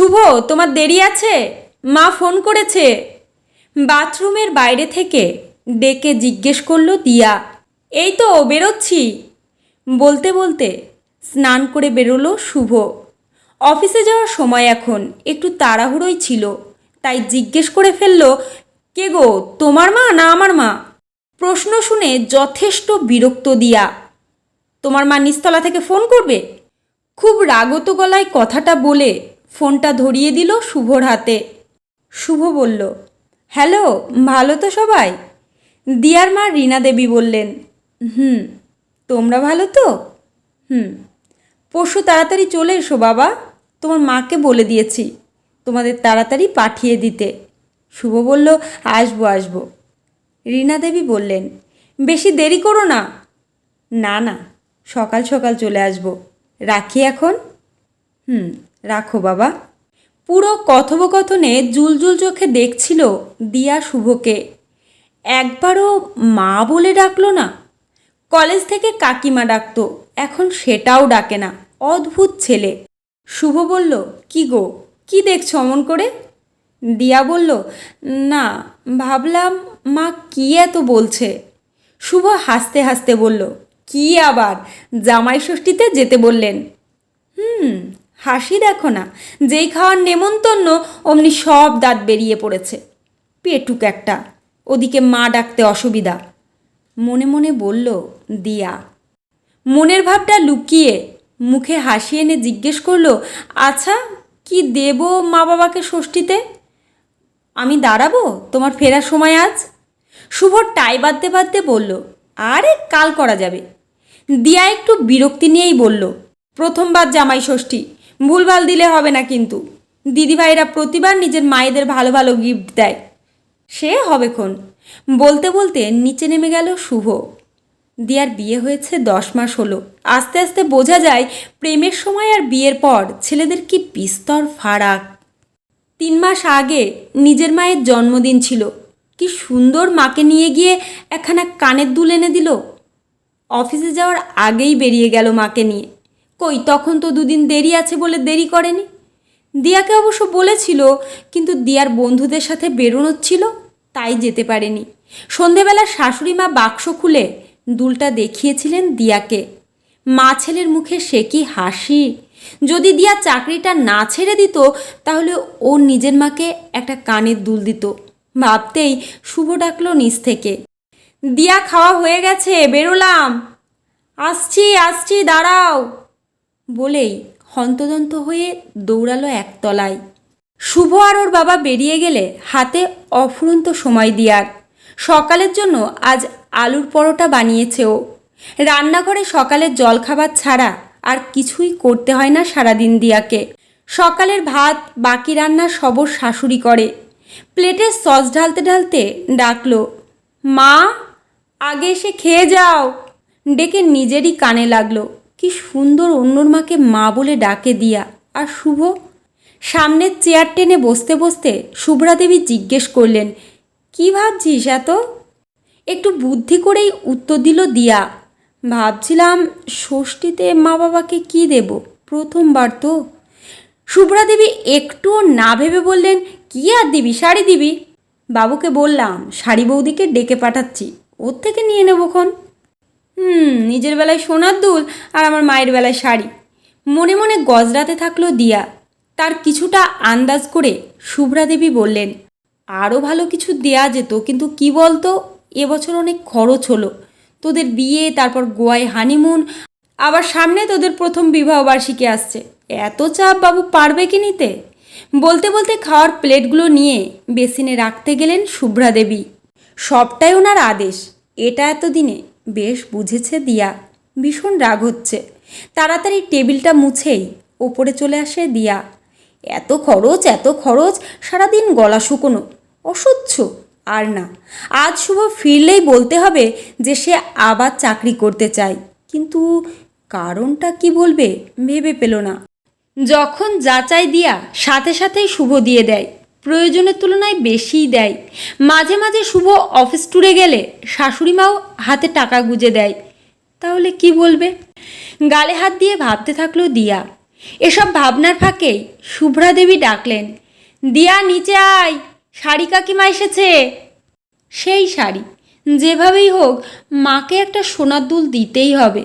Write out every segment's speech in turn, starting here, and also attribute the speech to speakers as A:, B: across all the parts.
A: শুভ, তোমার দেরি আছে? মা ফোন করেছে। বাথরুমের বাইরে থেকে ডেকে জিজ্ঞেস করল দিয়া, এই তো, বেরোচ্ছি। বলতে বলতে স্নান করে বেরোলো শুভ। অফিসে যাওয়ার সময় এখন একটু তাড়াহুড়োই ছিল, তাই জিজ্ঞেস করে ফেলল, কে গো, তোমার মা না আমার মা? প্রশ্ন শুনে যথেষ্ট বিরক্ত দিয়া, তোমার মা নিস্তলা থেকে ফোন করবে? খুব রাগত গলায় কথাটা বলে ফোনটা ধরিয়ে দিল শুভর হাতে। শুভ বলল, হ্যালো, ভালো তো সবাই? দিয়ার মা রীনা দেবী বললেন, হুম, তোমরা ভালো তো? হুম, পরশু তাড়াতাড়ি চলে এসো বাবা, তোমার মাকে বলে দিয়েছি, তোমাদের তাড়াতাড়ি পাঠিয়ে দিতে। শুভ বলল, আসব আসব। রীনা দেবী বললেন, বেশি দেরি করো না। না না, সকাল সকাল চলে আসব। রাখি এখন? হুম রাখো বাবা। পুরো কথোপকথনে জুলজুল চোখে দেখছিল দিয়া শুভকে। একবারও মা বলে ডাকলো না। কলেজ থেকে কাকিমা ডাকতো, এখন সেটাও ডাকে না। অদ্ভুত ছেলে। শুভ বলল, কি গো, কি দেখছ অমন করে? দিয়া বলল, না, ভাবলাম মা কি এত বলছে? শুভ হাসতে হাসতে বলল, কি আবার জামাই ষষ্ঠীতে যেতে বললেন? হুম হাসি দেখো না। যেই খাওয়ার নেমন্তন্ন, অমনি সব দাঁত বেরিয়ে পড়েছে। পেটুক একটা। ওদিকে মা ডাকতে অসুবিধা। মনে মনে বলল, দিয়া। মনের ভাবটা লুকিয়ে মুখে হাসি এনে জিজ্ঞেস করল আচ্ছা কি দেব মা বাবাকে ষষ্ঠীতে? আমি দাঁড়াবো? তোমার ফেরার সময় আজ? শুভ টাই বাঁধতে বাঁধতে বলল, আরে, কাল করা যাবে। দিয়া একটু বিরক্তি নিয়েই বলল, প্রথমবার জামাই ষষ্ঠী। ভুলভাল দিলে হবে না কিন্তু। দিদিভাইরা প্রতিবার নিজের মায়েদের ভালো ভালো গিফট দেয়। সে হবে ক্ষণ বলতে বলতে নিচে নেমে গেল শুভ। দিয়ার বিয়ে হয়েছে দশ মাস হলো। আস্তে আস্তে বোঝা যায় প্রেমের সময় আর বিয়ের পর ছেলেদের কি বিস্তর ফারাক। তিন মাস আগে নিজের মায়ের জন্মদিন ছিল। কি সুন্দর মাকে নিয়ে গিয়ে একখানা কানের দুল এনে দিল। অফিসে যাওয়ার আগেই বেরিয়ে গেল মাকে নিয়ে। কই, তখন তো দুদিন দেরি আছে বলে দেরি করেনি? দিয়াকে অবশ্য বলেছিল, কিন্তু দিয়ার বন্ধুদের সাথে বেরোনোর ছিল, তাই যেতে পারেনি। সন্ধেবেলা শাশুড়ি মা বাক্স খুলে দুলটা দেখিয়েছিলেন দিয়াকে। মা ছেলের মুখে সে কি হাসি? যদি দিয়া চাকরিটা না ছেড়ে দিত, তাহলে ও নিজের মাকে একটা কানের দুল দিত। ভাবতেই শুভ ডাকলো নিচ থেকে। দিয়া খাওয়া হয়ে গেছে, বেরোলাম। আসছি আসছি, দাঁড়াও। বলেই হন্তদন্ত হয়ে দৌড়ালো একতলায়। শুভ আর ওর বাবা বেরিয়ে গেলে হাতে অফুরন্ত সময় দিয়ার। সকালের জন্য আজ আলুর পরোটা বানিয়েছে ও। রান্নাঘরে সকালের জলখাবার ছাড়া আর কিছুই করতে হয় না সারাদিন দিয়াকে। সকালের ভাত, বাকি রান্না সবর শাশুড়ি করে। প্লেটে সস ঢালতে ঢালতে ডাকলো, মা, আগে এসে খেয়ে যাও। ডেকে নিজেরই কানে লাগল। কি সুন্দর অন্যর মাকে মা বলে ডাকে দিয়া। আর শুভ? সামনের চেয়ার টেনে বসতে বসতে শুভ্রা দেবী জিজ্ঞেস করলেন, কি ভাবছিস এত? একটু বুদ্ধি করেই উত্তর দিল দিয়া, ভাবছিলাম ষষ্ঠীতে মা বাবাকে কি দেব? প্রথমবার তো। শুভ্রা দেবী একটুও না ভেবে বললেন, কি আর দিবি, শাড়ি দিবি? বাবুকে বললাম, শাড়ি বৌদিকে ডেকে পাঠাচ্ছি, ওর থেকে নিয়ে নেব নেবোক্ষণ হুম, নিজের বেলায় সোনার দুল আর আমার মায়ের বেলায় শাড়ি। মনে মনে গজরাতে থাকল দিয়া। তার কিছুটা আন্দাজ করে শুভ্রা দেবী বললেন আরও ভালো কিছু দেয়া যেত, কিন্তু কি বলতো? এবছর অনেক খরচ হলো। তোদের বিয়ে, তারপর গোয়ায় হানিমুন আবার সামনে তোদের প্রথম বিবাহ বার্ষিকী আসছে। এত চাপ, বাবু, পারবে কি নিতে? বলতে বলতে খাওয়ার প্লেটগুলো নিয়ে বেসিনে রাখতে গেলেন শুভ্রা দেবী। সবটাই ওনার আদেশ। এটা এতদিনে বেশ বুঝেছে দিয়া। ভীষণ রাগ হচ্ছে। তাড়াতাড়ি টেবিলটা মুছেই ওপরে চলে আসে দিয়া। এত খরচ এত খরচ, সারাদিন গলা শুকনো। অসহ্য, আর না। আজ শুভ ফিরলেই বলতে হবে যে সে আবার চাকরি করতে চায়। কিন্তু কারণটা কি বলবে? ভেবে পেল না। যখন যাচাই দিয়া সাথে সাথেই শুভ দিয়ে দেয়। প্রয়োজনের তুলনায় বেশিই দেয়। মাঝে মাঝে শুভ অফিস ট্যুরে গেলে শাশুড়ি মাও হাতে টাকা গুজে দেয়। তাহলে কি বলবে? গালে হাত দিয়ে ভাবতে থাকল দিয়া। এসব ভাবনার ফাঁকেই শুভ্রা দেবী ডাকলেন, দিয়া নিচে আয়, শাড়ি কাকিমা এসেছে। সেই শাড়ি, যেভাবেই হোক, মাকে একটা সোনার দুল দিতেই হবে।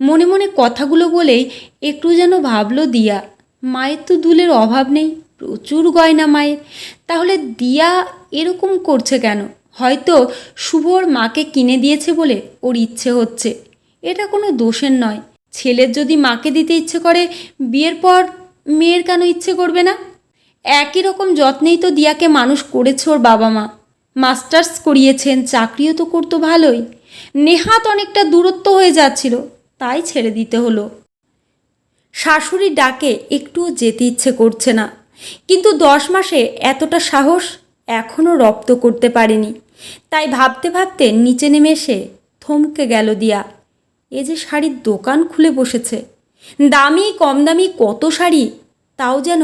A: মনে মনে কথাগুলো বলেই একটু যেন ভাবলো দিয়া। মায়ের তো দুলের অভাব নেই। প্রচুর গয়না মায়ের। তাহলে দিয়া এরকম করছে কেন? হয়তো শুভর মাকে কিনে দিয়েছে বলে ওর ইচ্ছে হচ্ছে। এটা কোনো দোষের নয়। ছেলের যদি মাকে দিতে ইচ্ছে করে, বিয়ের পর মেয়ের কেন ইচ্ছে করবে না? একই রকম যত্নেই তো দিয়াকে মানুষ করেছে ওর বাবা মা মাস্টার্স করিয়েছেন, চাকরিও তো করতো ভালোই। নেহাত অনেকটা দূরত্ব হয়ে যাচ্ছিল, তাই ছেড়ে দিতে হলো। শাশুড়ি ডাকে, একটুও যেতে ইচ্ছে করছে না। কিন্তু দশ মাসে এতটা সাহস এখনও রপ্ত করতে পারেনি। তাই ভাবতে ভাবতে নিচে নেমে এসে থমকে গেল দিয়া। এ যে শাড়ির দোকান খুলে বসেছে। দামি কম দামি কত শাড়ি, তাও যেন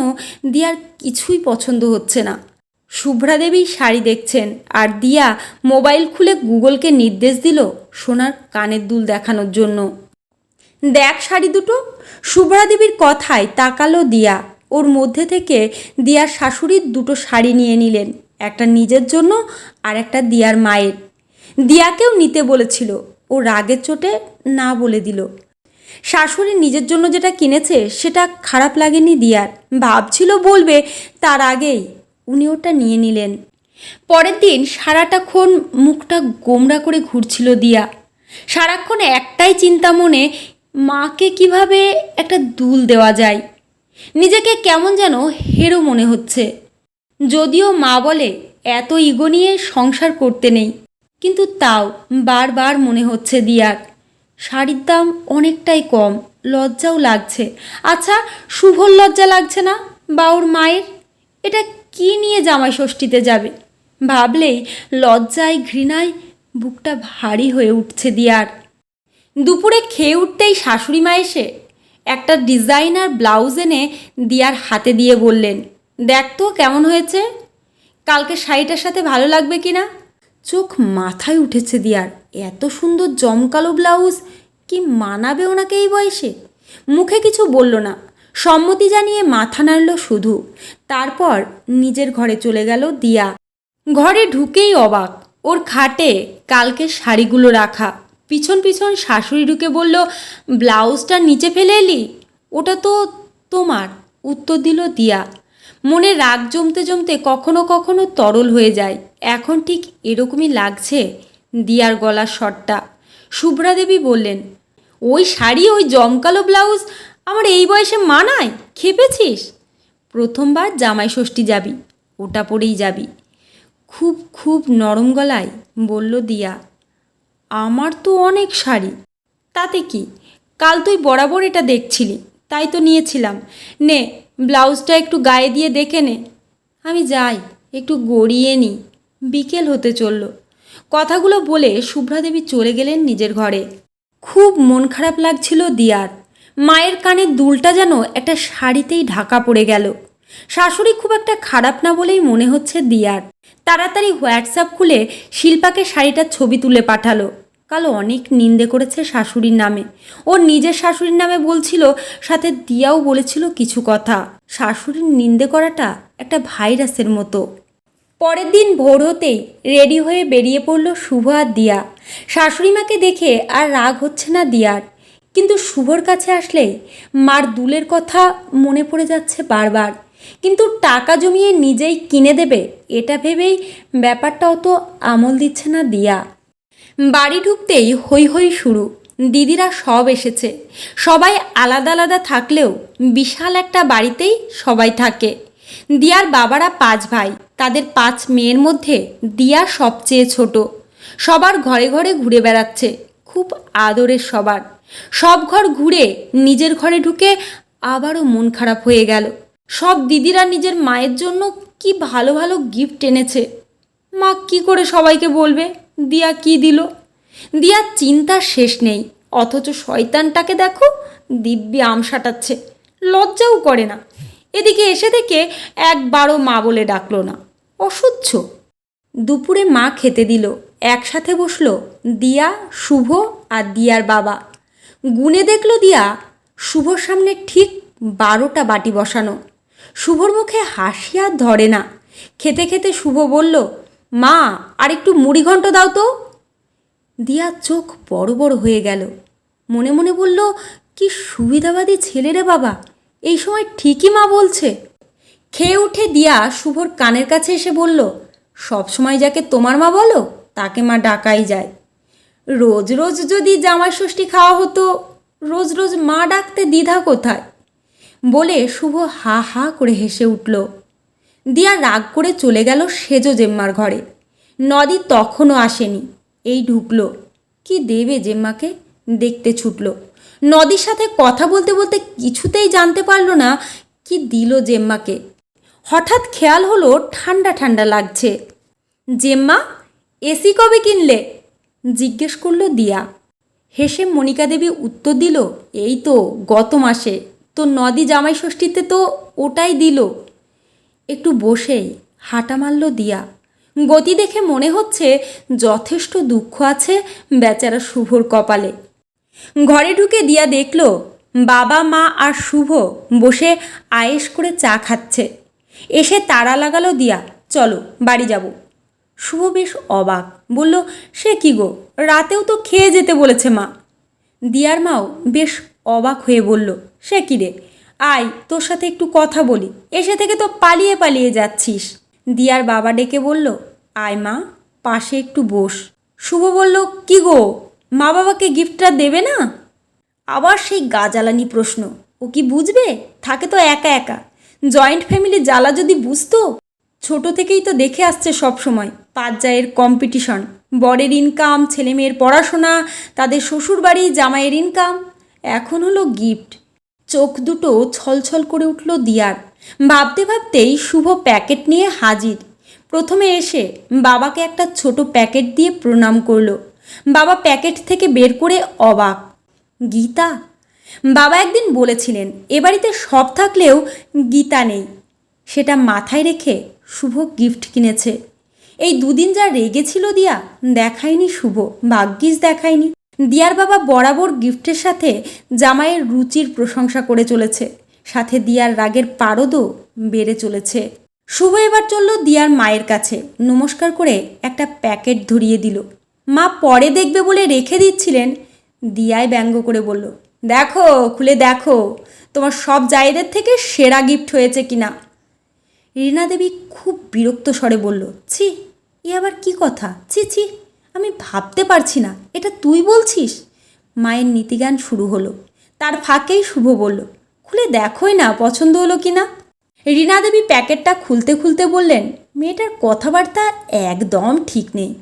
A: দিয়ার কিছুই পছন্দ হচ্ছে না। শুভ্রা দেবী শাড়ি দেখছেন আর দিয়া মোবাইল খুলে গুগলকে নির্দেশ দিল সোনার কানের দুল দেখানোর জন্য। দেখ শাড়ি দুটো। শুভ্রা দেবীর কথায় তাকালো দিয়া। ওর মধ্যে থেকে দিয়ার শাশুড়ির দুটো শাড়ি নিয়ে নিলেন, একটা নিজের জন্য আর একটা দিয়ার মায়ের। দিয়াকেও নিতে বলেছিল, ও রাগের চোটে না বলে দিল। শাশুড়ি নিজের জন্য যেটা কিনেছে সেটা খারাপ লাগেনি দিয়ার, ভাবছিল বলবে তার আগেই উনি ওটা নিয়ে নিলেন। পরের দিন সারাটাক্ষণ মুখটা গোমড়া করে ঘুরছিল দিয়া। সারাক্ষণ একটাই চিন্তা মনে, মাকে কীভাবে একটা দুল দেওয়া যায়। নিজেকে কেমন যেন হেরো মনে হচ্ছে। যদিও মা বলে, এত ইগো নিয়ে সংসার করতে নেই। কিন্তু তাও বারবার মনে হচ্ছে দিয়ার। শাড়ির দাম অনেকটাই কম, লজ্জাও লাগছে। আচ্ছা শুভর লজ্জা লাগছে না বা ওর মায়ের? এটা কি নিয়ে জামাই ষষ্ঠীতে যাবে? ভাবলেই লজ্জায়, ঘৃণায় বুকটা ভারী হয়ে উঠছে দিয়ার। দুপুরে খেয়ে উঠতেই শাশুড়ি মা এসে একটা ডিজাইনার ব্লাউজ এনে দিয়ার হাতে দিয়ে বললেন, দেখ তো কেমন হয়েছে। কালকে শাড়িটার সাথে ভালো লাগবে কি না? চোখ মাথায় উঠেছে দিয়ার, এত সুন্দর জমকালো ব্লাউজ, কি মানাবে ওনাকে এই বয়সে? মুখে কিছু বলল না, সম্মতি জানিয়ে মাথা নাড়ল শুধু। তারপর নিজের ঘরে চলে গেল দিয়া। ঘরে ঢুকেই অবাক, ওর খাটে কালকে শাড়িগুলো রাখা। পিছন পিছন শাশুড়ি ঢুকে বলল, ব্লাউজটা নিচে ফেলে এলি? ওটা তো তোমার। উত্তর দিল দিয়া, মনে রাগ জমতে জমতে কখনো কখনো তরল হয়ে যায়। এখন ঠিক এরকমই লাগছে। দিয়ার গলার শটটা শুভ্রা দেবী বললেন, ওই শাড়ি, ওই জমকালো ব্লাউজ আমার এই বয়সে মানায়? খেপেছিস? প্রথমবার জামাই ষষ্ঠী যাবি, ওটা পরেই যাবি। খুব খুব নরম গলায়, বলল দিয়া। আমার তো অনেক শাড়ি। তাতে কি? কাল তুই বরাবর এটা দেখছিলি, তাই তো নিয়েছিলাম। নে, ব্লাউজটা একটু গায়ে দিয়ে দেখে নে। আমি যাই, একটু গড়িয়ে নিই বিকেল হতে চলল। কথাগুলো বলে শুভ্রাদেবী চলে গেলেন নিজের ঘরে। খুব মন খারাপ লাগছিল দিয়ার। মায়ের কানের দুলটা যেন একটা শাড়িতেই ঢাকা পড়ে গেল। শাশুড়ি খুব একটা খারাপ না বলেই মনে হচ্ছে দিয়ার। তাড়াতাড়ি হোয়াটসঅ্যাপ খুলে শিল্পাকে শাড়িটার ছবি তুলে পাঠালো। কাল অনেক নিন্দে করেছে শাশুড়ির নামে। ওর নিজের শাশুড়ির নামে বলছিল, সাথে দিয়াও বলেছিল কিছু কথা। শাশুড়ির নিন্দে করাটা একটা ভাইরাসের মতো। পরের দিন ভোর হতেই রেডি হয়ে বেরিয়ে পড়ল শুভ আর দিয়া। শাশুড়ি মাকে দেখে আর রাগ হচ্ছে না দিয়ার। কিন্তু শুভর কাছে আসলেই মার দুলের কথা মনে পড়ে যাচ্ছে বারবার। কিন্তু টাকা জমিয়ে নিজেই কিনে দেবে, এটা ভেবেই ব্যাপারটা অত আমল দিচ্ছে না দিয়া। বাড়ি ঢুকতেই হই হই শুরু, দিদিরা সব এসেছে। সবাই আলাদা আলাদা থাকলেও বিশাল একটা বাড়িতেই সবাই থাকে। দিয়ার বাবারা পাঁচ ভাই, তাদের পাঁচ মেয়ের মধ্যে দিয়া সবচেয়ে ছোট। সবার ঘরে ঘরে ঘুরে বেড়াচ্ছে, খুব আদরের সবার। সব ঘর ঘুরে নিজের ঘরে ঢুকে আবারও মন খারাপ হয়ে গেল। সব দিদিরা নিজের মায়ের জন্য কি ভালো ভালো গিফট এনেছে। মা কি করে সবাইকে বলবে? দিয়া কি দিল? দিয়ার চিন্তা শেষ নেই, অথচ শয়তানটাকে দেখো, দিব্যি আম সাটাচ্ছে, লজ্জাও করে না। এদিকে এসে থেকে একবারও মা বলে ডাকলো না। অসহ্য। দুপুরে মা খেতে দিল, একসাথে বসল, দিয়া, শুভ আর দিয়ার বাবা। গুনে দেখল দিয়া, শুভর সামনে ঠিক বারোটা বাটি বসানো। শুভর মুখে হাসি আর ধরে না। খেতে খেতে শুভ বলল, মা, আর একটু মুড়ি ঘন্ট দাও তো। দিয়ার চোখ বড় বড় হয়ে গেল। মনে মনে বলল, কি সুবিধাবাদী ছেলে রে বাবা, এই সময় ঠিকই মা বলছে। খেয়ে উঠে দিয়া শুভর কানের কাছে এসে বলল, সব সময় যাকে তোমার মা বলো, তাকে মা ডাকাই যায়। রোজ রোজ যদি জামাই ষষ্ঠী খাওয়া হতো, রোজ রোজ মা ডাকতে দ্বিধা কোথায়? বলে শুভ হা হা করে হেসে উঠল। দিয়া রাগ করে চলে গেল সেজো জেম্মার ঘরে। নদী তখনও আসেনি। এই ঢুকলো। কি দেবে জেম্মাকে? দেখতে ছুটল। নদীর সাথে কথা বলতে বলতে কিছুতেই জানতে পারল না কি দিল জেম্মাকে। হঠাৎ খেয়াল হলো ঠান্ডা ঠান্ডা লাগছে। জেম্মা, এসি কবে কিনলে? জিজ্ঞেস করল দিয়া। হেসে মনিকা দেবী উত্তর দিল, এই তো গত মাসে। তো নদী জামাই ষষ্ঠীতে তো ওটাই দিল। একটু বসেই হাঁটা মারল দিয়া। গতি দেখে মনে হচ্ছে যথেষ্ট দুঃখ আছে বেচারা শুভর কপালে। ঘরে ঢুকে দিয়া দেখল, বাবা, মা আর শুভ বসে আয়েস করে চা খাচ্ছে। এসে তাড়া লাগালো দিয়া, চলো বাড়ি যাব। শুভ বেশ অবাক, বলল, সে কি গো, রাতেও তো খেয়ে যেতে বলেছে মা? দিয়ার মাও বেশ অবাক হয়ে বলল সে কি রে? আয়, তোর সাথে একটু কথা বলি। এসে থেকে তো পালিয়ে পালিয়ে যাচ্ছিস। দিয়ার বাবা ডেকে বলল, আয় মা, পাশে একটু বস। শুভ বলল, কি গো, মা বাবাকে গিফটটা দেবে না? আবার সেই গা জ্বালানি প্রশ্ন, ও কি বুঝবে? থাকে তো একা একা। জয়েন্ট ফ্যামিলি জ্বালা যদি বুঝতো? ছোট থেকেই তো দেখে আসছে সব সময় পাঁচ জায়ের কম্পিটিশন। বরের ইনকাম ছেলে মেয়ের পড়াশোনা, তাদের শ্বশুরবাড়ি জামাইয়ের ইনকাম এখন হলো গিফট। চোখ দুটো ছলছল করে উঠল দিয়ার। ভাবতে ভাবতেই শুভ প্যাকেট নিয়ে হাজির। প্রথমে এসে বাবাকে একটা ছোট প্যাকেট দিয়ে প্রণাম করল। বাবা প্যাকেট থেকে বের করে অবাক। গীতা? বাবা একদিন বলেছিলেন, এ বাড়িতে সব থাকলেও গীতা নেই। সেটা মাথায় রেখে শুভ গিফট কিনেছে। এই দুদিন যা রেগেছিল দিয়া দেখায়নি শুভ, ভাগ্যিস দেখায়নি। দিয়ার বাবা বরাবর গিফটের সাথে জামাইয়ের রুচির প্রশংসা করে চলেছে। সাথে দিয়ার রাগের পারদও বেড়ে চলেছে। শুভ এবার চলল দিয়ার মায়ের কাছে। নমস্কার করে একটা প্যাকেট ধরিয়ে দিল। মা পরে দেখবে বলে রেখে দিচ্ছিলেন। দিয়ায় ব্যঙ্গ করে বলল, দেখো, খুলে দেখো, তোমার সব জায়েদের থেকে সেরা গিফট হয়েছে কিনা? রীনা দেবী খুব বিরক্ত স্বরে বলল, ছি, এ আবার কি কথা? ছি ছি। আমি ভাবতে পারছি না, এটা তুই বলছিস? মায়ের নীতিগান শুরু হলো, তার ফাঁকেই শুভ বলল, খুলে দেখোই না, পছন্দ হলো কি না? রীনা দেবী প্যাকেটটা খুলতে খুলতে বললেন, মেয়েটার কথাবার্তা একদম ঠিক নেই।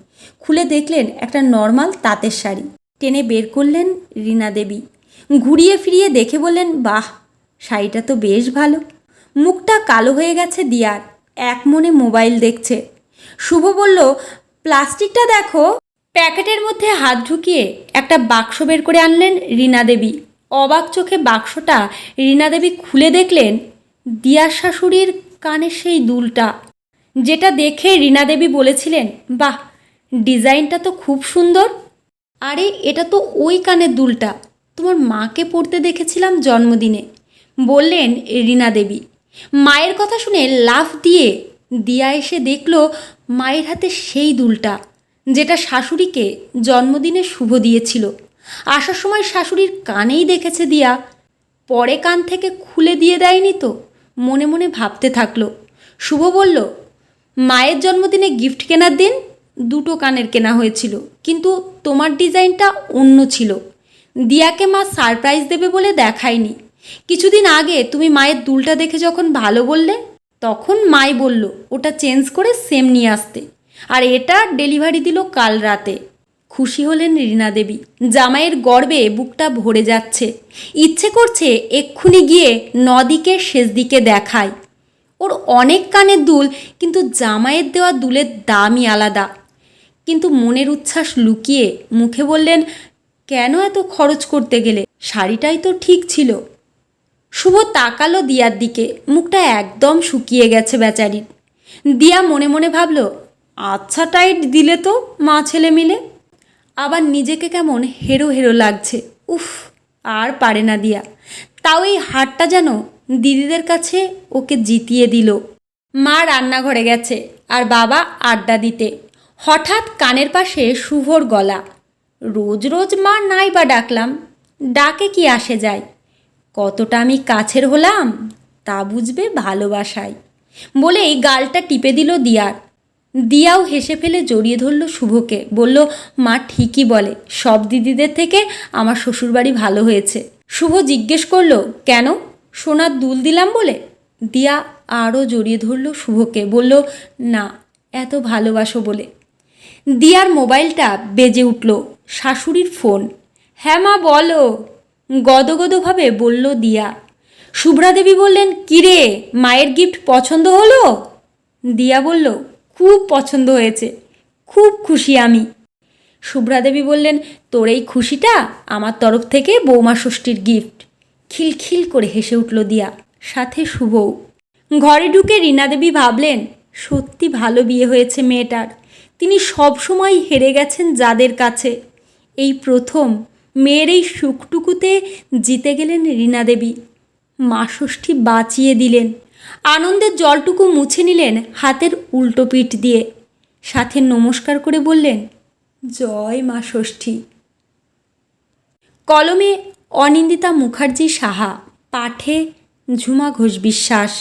A: খুলে দেখলেন একটা নর্মাল তাঁতের শাড়ি। টেনে বের করলেন রীনা দেবী। ঘুরিয়ে ফিরিয়ে দেখে বললেন, বাহ, শাড়িটা তো বেশ ভালো। মুখটা কালো হয়ে গেছে দিয়ার, এক মনে মোবাইল দেখছে। শুভ বলল প্লাস্টিকটা দেখো, প্যাকেটের মধ্যে হাত ঢুকিয়ে একটা বাক্স বের করে আনলেন রীনা দেবী। অবাক চোখে বাক্সটা রীনা দেবী খুলে দেখলেন, দিয়া শাশুড়ির কানে সেই দুলটা। যেটা দেখে রীনা দেবী বলেছিলেন, বাহ, ডিজাইনটা তো খুব সুন্দর। আরে, এটা তো ওই কানের দুলটা, তোমার মাকে পড়তে দেখেছিলাম জন্মদিনে, বললেন রীনা দেবী। মায়ের কথা শুনে লাফ দিয়ে দিয়া এসে দেখল মায়ের হাতে সেই দুলটা, যেটা শাশুড়িকে জন্মদিনে শুভ দিয়েছিল। আসার সময় শাশুড়ির কানেই দেখেছে দিয়া। পরে কান থেকে খুলে দিয়ে দেয়নি তো, মনে মনে ভাবতে থাকল। শুভ বলল, মায়ের জন্মদিনে গিফট কেনার দিন দুটো কানের কেনা হয়েছিল, কিন্তু তোমার ডিজাইনটা অন্য ছিল। দিয়াকে মা সারপ্রাইজ দেবে বলে দেখায়নি। কিছুদিন আগে তুমি মায়ের দুলটা দেখে যখন ভালো বললে তখন মাই বলল, ওটা চেঞ্জ করে সেম নিয়ে আসতে। আর এটা ডেলিভারি দিল কাল রাতে। খুশি হলেন রীনা দেবী। জামাইয়ের গর্বে বুকটা ভরে যাচ্ছে। ইচ্ছে করছে এক্ষুনি গিয়ে নদীকে শেষ দিকে দেখায় ওর অনেক কানের দুল, কিন্তু জামাইয়ের দেওয়া দুলের দামই আলাদা। কিন্তু মনের উচ্ছ্বাস লুকিয়ে মুখে বললেন, কেন এত খরচ করতে গেলে? শাড়িটাই তো ঠিক ছিল। শুভ তাকালো দিয়ার দিকে, মুখটা একদম শুকিয়ে গেছে বেচারির। দিয়া মনে মনে ভাবল আচ্ছা টাইট দিলে তো মা ছেলে মিলে? আবার নিজেকে কেমন হেরো হেরো লাগছে। উফ, আর পারে না দিয়া। তাও এই হারটা যেন দিদিদের কাছে ওকে জিতিয়ে দিল। মা রান্নাঘরে গেছে, আর বাবা আড্ডা দিতে। হঠাৎ কানের পাশে শুভর গলা, রোজ রোজ মা নাই বা ডাকলাম, ডাকে কি আসে যায়? কতটা আমি কাছের হলাম, তা বুঝবে ভালোবাসায়। এই গালটা টিপে দিল দিয়ার। দিয়াও হেসে ফেলে জড়িয়ে ধরল শুভকে। বলল, মা ঠিকই বলে, সব দিদিদের থেকে আমার শ্বশুরবাড়ি ভালো হয়েছে। শুভ জিজ্ঞেস করল, কেন? সোনার দুল দিলাম বলে? দিয়া আরও জড়িয়ে ধরল শুভকে। বলল, না, এত ভালোবাসো বলে। দিয়ার মোবাইলটা বেজে উঠল, শাশুড়ির ফোন। হ্যাঁ মা, বলো। গদগদভাবে বলল দিয়া। শুভ্রা দেবী বললেন, কিরে, মায়ের গিফট পছন্দ হলো? দিয়া বলল, খুব পছন্দ হয়েছে, খুব খুশি আমি। শুভ্রা দেবী বললেন, তোর এই খুশিটা আমার তরফ থেকে বৌমা ষষ্ঠীর গিফট খিলখিল করে হেসে উঠল দিয়া। সাথে শুভও। ঘরে ঢুকে রীনা দেবী ভাবলেন, সত্যি ভালো বিয়ে হয়েছে মেয়েটার। তিনি সবসময় হেরে গেছেন যাদের কাছে। এই প্রথম মেয়ের এই সুখটুকুতে জিতে গেলেন রীনা দেবী। মা ষষ্ঠী বাঁচিয়ে দিলেন। আনন্দের জলটুকু মুছে নিলেন হাতের উল্টো পিঠ দিয়ে। সাথে নমস্কার করে বললেন, জয় মা ষষ্ঠী। কলমে অনিন্দিতা মুখার্জি সাহা, পাঠে ঝুমা ঘোষ বিশ্বাস।